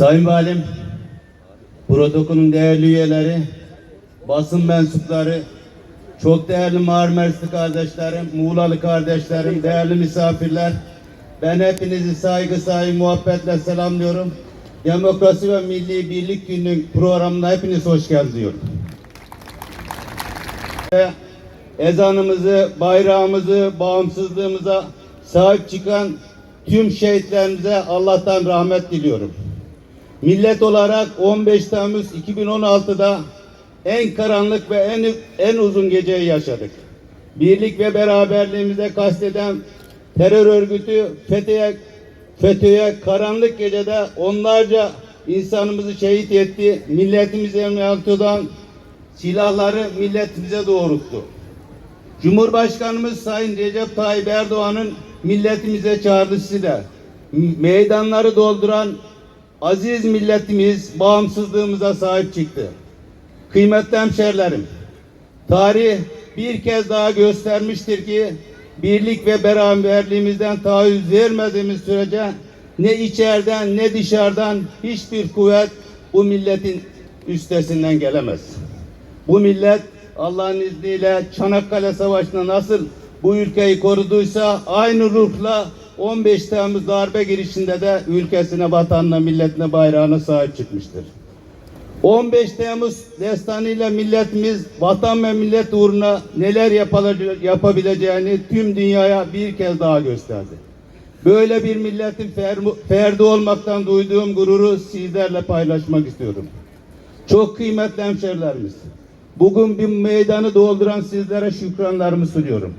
Sayın Valim, protokolün değerli üyeleri, basın mensupları, çok değerli Marmarisli kardeşlerim, Muğlalı kardeşlerim, değerli misafirler, ben hepinizi saygı, saygı, muhabbetle selamlıyorum. Demokrasi ve Milli Birlik Günü programına hepiniz hoş geldiniz diyorum. Ezanımızı, bayrağımızı, bağımsızlığımıza sahip çıkan tüm şehitlerimize Allah'tan rahmet diliyorum. Millet olarak 15 Temmuz 2016'da en karanlık ve en en uzun geceyi yaşadık. Birlik ve beraberliğimize kasteden terör örgütü FETÖ'ye FETÖ'ye karanlık gecede onlarca insanımızı şehit etti. Milletimize emanet silahları milletimize doğrulttu. Cumhurbaşkanımız Sayın Recep Tayyip Erdoğan'ın milletimize çağrısı da meydanları dolduran aziz milletimiz bağımsızlığımıza sahip çıktı. Kıymetli hemşerilerim, tarih bir kez daha göstermiştir ki birlik ve beraberliğimizden taahhüt vermediğimiz sürece ne içeriden ne dışarıdan hiçbir kuvvet bu milletin üstesinden gelemez. Bu millet Allah'ın izniyle Çanakkale Savaşı'nda nasıl bu ülkeyi koruduysa aynı ruhla 15 Temmuz darbe girişinde de ülkesine, vatanına, milletine, bayrağına sahip çıkmıştır. 15 Temmuz destanıyla milletimiz vatan ve millet uğruna neler yapabileceğini tüm dünyaya bir kez daha gösterdi. Böyle bir milletin fer- ferdi olmaktan duyduğum gururu sizlerle paylaşmak istiyorum. Çok kıymetli hemşerilerimiz. Bugün bir meydanı dolduran sizlere şükranlarımı sunuyorum.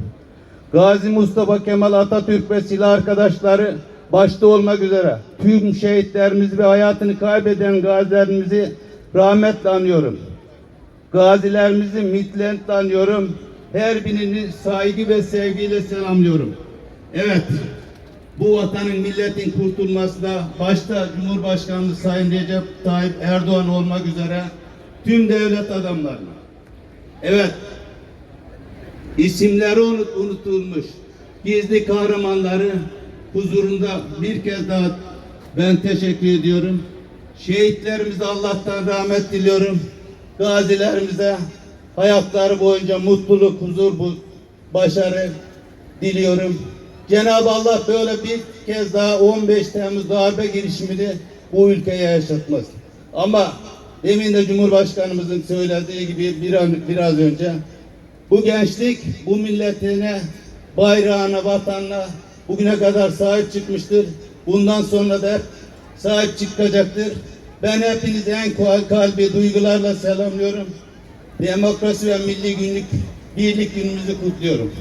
Gazi Mustafa Kemal Atatürk ve silah arkadaşları başta olmak üzere tüm şehitlerimizi ve hayatını kaybeden gazilerimizi rahmetle anıyorum. Gazilerimizi mitlentle anıyorum. Her birini saygı ve sevgiyle selamlıyorum. Evet, bu vatanın milletin kurtulmasında başta Cumhurbaşkanımız Sayın Recep Tayyip Erdoğan olmak üzere tüm devlet adamlarına. Evet, isimleri unut, unutulmuş gizli kahramanları huzurunda bir kez daha ben teşekkür ediyorum. Şehitlerimize Allah'tan rahmet diliyorum. Gazilerimize hayatları boyunca mutluluk, huzur, başarı diliyorum. Cenab-ı Allah böyle bir kez daha 15 Temmuz darbe girişimini bu ülkeye yaşatmasın. Ama demin de Cumhurbaşkanımızın söylediği gibi bir an, biraz önce bu gençlik bu milletine, bayrağına, vatanına bugüne kadar sahip çıkmıştır. Bundan sonra da sahip çıkacaktır. Ben hepinizi en kal- kalbi duygularla selamlıyorum. Demokrasi ve milli günlük birlik günümüzü kutluyorum.